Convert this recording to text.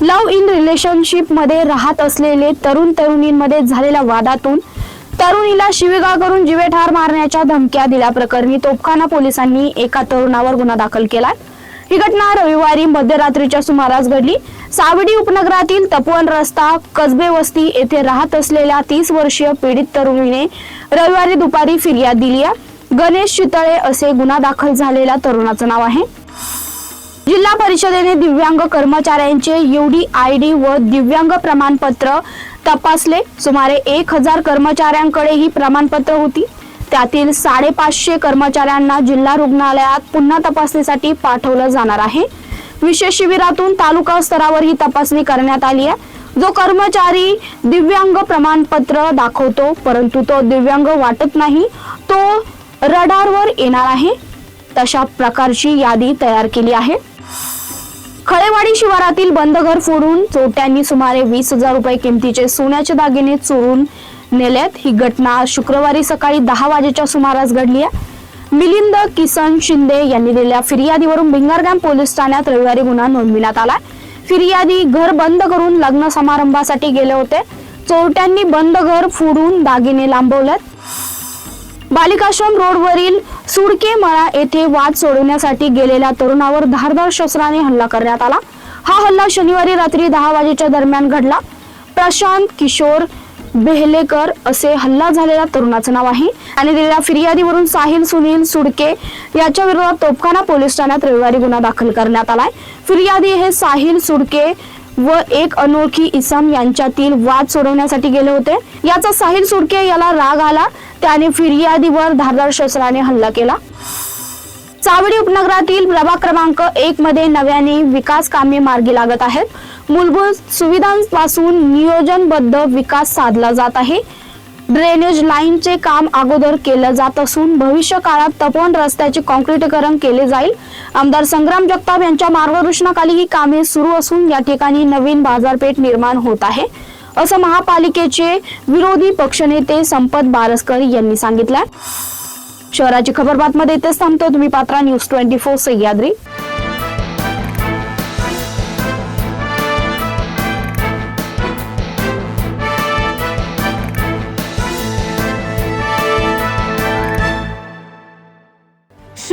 Love in रिलेशनशिपमध्ये राहत असलेले तरुण तरुणींमध्ये झालेल्या वादातून तरुणीला शिवीगाळ करून जीवे ठार मारण्याच्या धमक्या दिल्याप्रकरणी तोपखाना पोलिसांनी एका तरुणावर गुन्हा दाखल केलाय ही घटना रविवारी मध्यरात्रीच्या सुमारास घडली. सावडी उपनगरातील तपोवन रस्ता कसबे वस्ती येथे राहत असलेल्या तीस वर्षीय पीडित तरुणीने रविवारी दुपारी फिर्याद दिली आहे. गणेश चितळे असे गुन्हा दाखल झालेल्या तरुणाचं नाव आहे. परिषदेने दिव्यांग कर्मचाऱ्यांचे युडी आय डी व दिव्यांग प्रमाणपत्र तपासले. सुमारे एक हजार कर्मचाऱ्यांकडे ही प्रमाणपत्र होती. त्यातील साडेपाचशे कर्मचाऱ्यांना जिल्हा रुग्णालयात पुन्हा तपासणीसाठी पाठवलं जाणार आहे. विशेष शिबिरातून तालुका स्तरावर ही तपासणी करण्यात आली आहे. जो कर्मचारी दिव्यांग प्रमाणपत्र दाखवतो परंतु तो दिव्यांग वाटत नाही तो रडारवर येणार आहे. तशा प्रकारची यादी तयार केली आहे. खळेवाडी शिवारातील बंद घर फोडून चोरट्यांनी सुमारे वीस हजार रुपये किमतीचे सोन्याचे दागिने चोरून नेल्यात. ही घटना शुक्रवारी सकाळी दहा वाजेच्या सुमारास घडली आहे. मिलिंद किसन शिंदे यांनी दिलेल्या फिर्यादीवरून भिंगारगाम पोलीस ठाण्यात रविवारी गुन्हा नोंदविण्यात आला फिर्यादी घर बंद करून लग्न समारंभासाठी गेले होते. चोरट्यांनी बंद घर फोडून दागिने लांबवलेत. बालिकाश्रम रोडवरील सुडके मळा येथे वाद सोडवण्यासाठी गेलेल्या तरुणावर धारदार शस्त्राने हल्ला करण्यात आला. हा हल्ला शनिवारी रात्री दहा वाजेच्या दरम्यान घडला. प्रशांत किशोर बेहलेकर असे हल्ला झालेल्या तरुणाचं नाव आहे. आणि दिलेल्या फिर्यादीवरून साहिल सुनील सुडके याच्या विरोधात तोपखाना पोलीस ठाण्यात रविवारी गुन्हा दाखल करण्यात आलाय. फिर्यादी हे साहिल सुडके व एक अनोळखी इसम यांच्यातील वाद सोडवण्यासाठी गेले होते. याचा साहिल सुडके याला राग आला. त्याने फिर्यादीवर धारदार शस्त्राने हल्ला केला. चावडी उपनगरातील प्रभाग क्रमांक एक मध्ये नव्याने विकास कामे मार्गी लागत आहेत. मूलभूत सुविधांपासून नियोजनबद्ध विकास साधला जात आहे. ड्रेनेज लाईनचे काम अगोदर केलं जात असून भविष्य काळात तपोवन रस्त्याचे कॉन्क्रीटीकरण केले जाईल. आमदार संग्राम जगताप यांच्या मार्गदर्शनाखाली ही कामे सुरू असून या ठिकाणी नवीन बाजारपेठ निर्माण होत आहे. असं महापालिकेचे विरोधी पक्षनेते संपत बारसकर यांनी सांगितलं. शहराची खबर बातमध्ये इथेच थांबतो. तुम्ही पात्रा न्यूज ट्वेंटी फोर सह्याद्री.